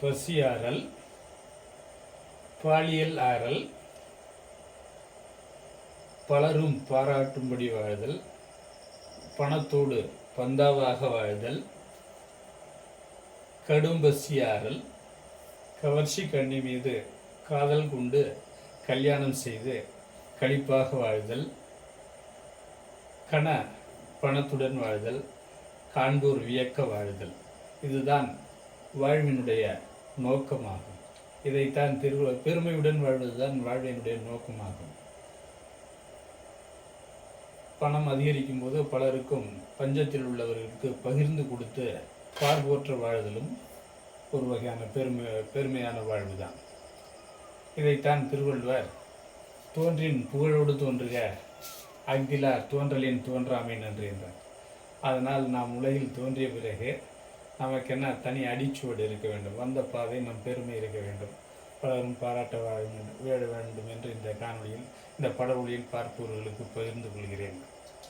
பசியாறல் பாலியல் ஆறல் பலரும் பாராட்டும்படி வாழ்தல் பணத்தோடு பந்தாவாக வாழ்தல் கடும் பசியாறல் கவர்ச்சி கண்ணி மீது காதல் கொண்டு கல்யாணம் செய்து களிப்பாக வாழ்தல் கண பணத்துடன் வாழ்தல் காண்போர் வியக்க வாழ்தல். இதுதான் வாழ்வினுடைய நோக்கமாகும். இதைத்தான் திருவிழா பெருமையுடன் வாழ்வதுதான் வாழ்வினுடைய நோக்கமாகும். பணம் அதிகரிக்கும் போது பலருக்கும் பஞ்சத்தில் உள்ளவர்களுக்கு பகிர்ந்து கொடுத்து பார்போற்ற வாழ்தலும் ஒரு வகையான பெருமை பெருமையான வாழ்வுதான். இதைத்தான் திருவள்ளுவர் தோன்றின் புகழோடு தோன்றுக அஃதிலார் தோன்றலின் தோன்றாமை நன்றி என்றார். அதனால் நாம் உலகில் தோன்றிய பிறகு நமக்கென்ன தனி அடிச்சுவடு இருக்க வேண்டும். வந்த பாதை நம் பெருமை இருக்க வேண்டும். பலரும் பாராட்ட வாழ வேண்டும் வேண்டும் என்று இந்த காணொலியில் இந்த படவொளியில் பார்ப்பவர்களுக்கு பகிர்ந்து கொள்கிறேன்.